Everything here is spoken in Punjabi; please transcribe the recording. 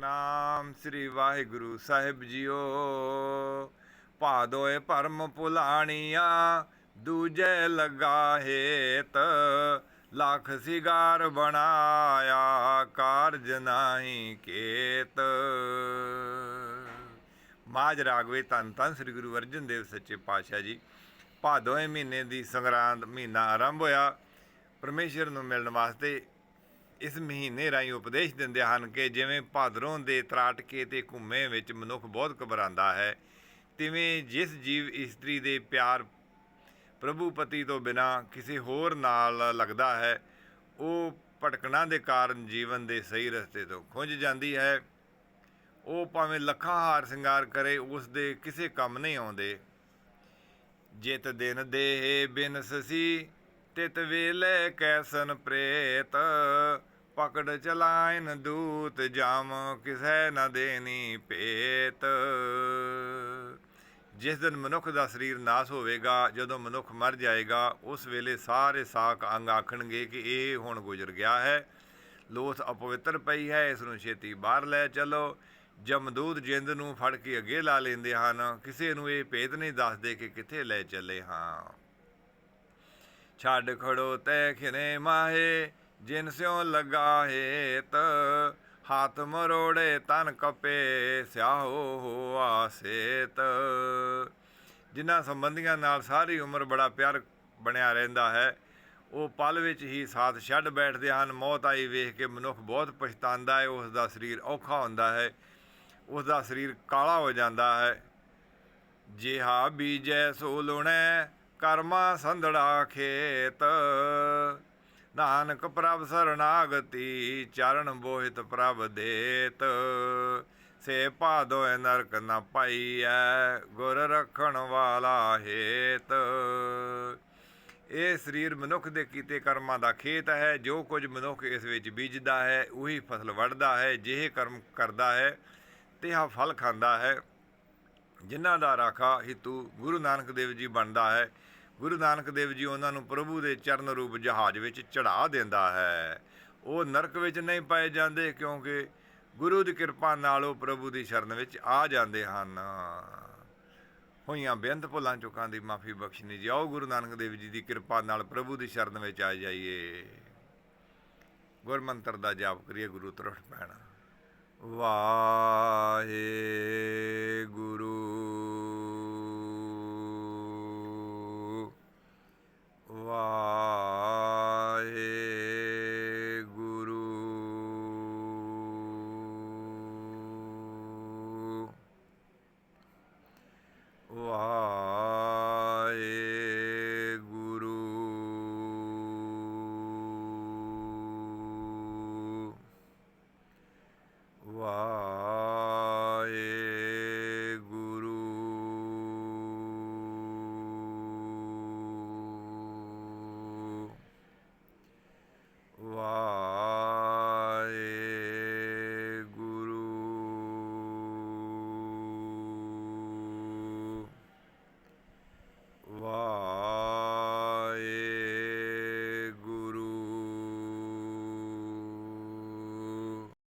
ਸਤਨਾਮ ਸ੍ਰੀ ਵਾਹਿਗੁਰੂ ਸਾਹਿਬ ਜੀਓ। ਭਾਦੋਏ ਭਰਮ ਭੁਲਾਣੀਆਂ ਦੂਜੇ ਲਗਾਹੇਤ ਲੱਖ ਸਿਗਾਰ ਬਣਾਇਆ, ਕਾਰਜ ਨਾਹੀ ਕੇਤ। ਮਾਜ ਰਾਗਵੇ ਧੰਨ ਧੰਨ ਸ੍ਰੀ ਗੁਰੂ ਅਰਜਨ ਦੇਵ ਸੱਚੇ ਪਾਤਸ਼ਾਹ ਜੀ। ਭਾਦੋਏ ਮਹੀਨੇ ਦੀ ਸੰਗਰਾਂਦ ਮਹੀਨਾ ਆਰੰਭ ਹੋਇਆ। ਪਰਮੇਸ਼ਰ ਨੂੰ ਮਿਲਣ ਵਾਸਤੇ ਇਸ ਮਹੀਨੇ ਰਾਹੀਂ ਉਪਦੇਸ਼ ਦਿੰਦੇ ਹਨ ਕਿ ਜਿਵੇਂ ਭਾਦਰੋਂ ਦੇ ਤਰਾਟਕੇ ਤੇ ਘੁੰਮੇ ਵਿੱਚ ਮਨੁੱਖ ਬਹੁਤ ਘਬਰਾਉਂਦਾ ਹੈ, ਤਿਵੇਂ ਜਿਸ ਜੀਵ ਇਸਤਰੀ ਦੇ ਪਿਆਰ ਪ੍ਰਭੂ ਪਤੀ ਤੋਂ ਬਿਨਾ ਕਿਸੇ ਹੋਰ ਨਾਲ ਲੱਗਦਾ ਹੈ, ਉਹ ਭਟਕਣਾ ਦੇ ਕਾਰਨ ਜੀਵਨ ਦੇ ਸਹੀ ਰਸਤੇ ਤੋਂ ਖੁੰਝ ਜਾਂਦੀ ਹੈ। ਉਹ ਭਾਵੇਂ ਲੱਖਾਂ ਹਾਰ ਸ਼ਿੰਗਾਰ ਕਰੇ, ਉਸ ਦੇ ਕਿਸੇ ਕੰਮ ਨਹੀਂ ਆਉਂਦੇ। ਜਿਤ ਦਿਨ ਦੇ ਬਿਨਸਸੀ, ਤਿਤ ਵੇਲੇ ਕੈਸਨ ਪ੍ਰੇਤ। ਪਕੜ ਚਲਾਇਨ ਦੂਤ ਜਾਮ ਕਿਸੇ ਨਾ ਦੇਨੀ ਭੇਤ। ਜਿਸ ਦਿਨ ਮਨੁੱਖ ਦਾ ਸਰੀਰ ਨਾਸ ਹੋਵੇਗਾ, ਜਦੋਂ ਮਨੁੱਖ ਮਰ ਜਾਏਗਾ, ਉਸ ਵੇਲੇ ਸਾਰੇ ਸਾਕ ਅੰਗ ਆਖਣਗੇ ਕਿ ਇਹ ਹੁਣ ਗੁਜ਼ਰ ਗਿਆ ਹੈ। ਲੋਥ ਅਪਵਿੱਤਰ ਪਈ ਹੈ, ਇਸ ਨੂੰ ਛੇਤੀ ਬਾਹਰ ਲੈ ਚਲੋ। ਜਮਦੂਤ ਜਿੰਦ ਨੂੰ ਫੜ ਕੇ ਅੱਗੇ ਲਾ ਲੈਂਦੇ ਹਨ। ਕਿਸੇ ਨੂੰ ਇਹ ਭੇਦ ਨਹੀਂ ਦੱਸਦੇ ਕਿ ਕਿੱਥੇ ਲੈ ਚੱਲੇ ਹਾਂ। ਛੱਡ ਖੜੋ ਤੈ ਖਿਨੇ ਮਾਹੇ ਜਿਨ ਸਿਉ ਲਗਾ ਹੇਤ ਮਰੋੜੇ ਤਨ ਕਪੇ ਸਿਆਹੋ ਹੋਆ ਸੇਤ ਜਿਨ੍ਹਾਂ ਸੰਬੰਧੀਆਂ ਨਾਲ ਸਾਰੀ ਉਮਰ ਬੜਾ ਪਿਆਰ ਬਣਿਆ ਰਹਿੰਦਾ ਹੈ, ਉਹ ਪਲ ਵਿੱਚ ਹੀ ਸਾਥ ਛੱਡ ਬੈਠਦੇ ਹਨ। ਮੌਤ ਆਈ ਵੇਖ ਕੇ ਮਨੁੱਖ ਬਹੁਤ ਪਛਤਾਉਂਦਾ ਹੈ, ਉਸ ਦਾ ਸਰੀਰ ਔਖਾ ਹੁੰਦਾ ਹੈ, ਉਸ ਦਾ ਸਰੀਰ ਕਾਲਾ ਹੋ ਜਾਂਦਾ ਹੈ। ਜਿਹਾ ਬੀਜੈ ਸੋ ਲੁਣੈ, ਕਰਮਾ ਸੰਧੜਾ ਖੇਤ। ਨਾਨਕ ਪ੍ਰਭ ਸਰਨਾਗਤੀ, ਚਰਨ ਬੋਹਿਤ ਪ੍ਰਭ ਦੇਤ। ਸੇ ਭਾਦੋਇ ਨਰਕ ਨ ਪਾਈਐ, ਗੁਰ ਰਖਣ ਵਾਲਾ ਹੇਤ। ਇਹ ਸਰੀਰ ਮਨੁੱਖ ਦੇ ਕੀਤੇ ਕਰਮਾਂ ਦਾ ਖੇਤ ਹੈ, ਜੋ ਕੁਝ ਮਨੁੱਖ ਇਸ ਵਿੱਚ ਬੀਜਦਾ ਹੈ, ਉਹੀ ਫਸਲ ਵੱਢਦਾ ਹੈ, ਜਿਹੇ ਕਰਮ ਕਰਦਾ ਹੈ, ਤਿਹਾ ਫਲ ਖਾਂਦਾ ਹੈ। ਜਿਨ੍ਹਾਂ ਦਾ ਰਾਖਾ ਹਿੱਤੂ ਗੁਰੂ ਨਾਨਕ ਦੇਵ ਜੀ ਬਣਦਾ ਹੈ ਗੁਰੂ ਨਾਨਕ ਦੇਵ ਜੀ ਉਹਨਾਂ ਨੂੰ ਪ੍ਰਭੂ ਦੇ ਚਰਨ ਰੂਪ ਜਹਾਜ਼ ਵਿੱਚ ਚੜਾ ਦਿੰਦਾ ਹੈ। ਉਹ ਨਰਕ ਵਿੱਚ ਨਹੀਂ ਪਾਏ ਜਾਂਦੇ ਕਿਉਂਕਿ ਗੁਰੂ ਦੀ ਕਿਰਪਾ ਨਾਲ ਉਹ ਪ੍ਰਭੂ ਦੀ ਸ਼ਰਨ ਵਿੱਚ ਆ ਜਾਂਦੇ ਹਨ। ਹੋਈਆਂ ਬੇਅੰਤ ਭੁੱਲਾਂ ਚੁੱਕਾਂ ਦੀ ਮਾਫੀ ਬਖਸ਼ਣੀ ਜੀ ਆਓ ਗੁਰੂ ਨਾਨਕ ਦੇਵ ਜੀ ਦੀ ਕਿਰਪਾ ਨਾਲ ਪ੍ਰਭੂ ਦੀ ਸ਼ਰਨ ਵਿੱਚ ਆ ਜਾਈਏ। ਗੁਰਮੰਤਰ ਦਾ ਜਾਪ ਕਰੀਏ ਗੁਰੂ ਤਰਫ ਪੈਣਾ ਵਾਹਿਗੁਰੂ।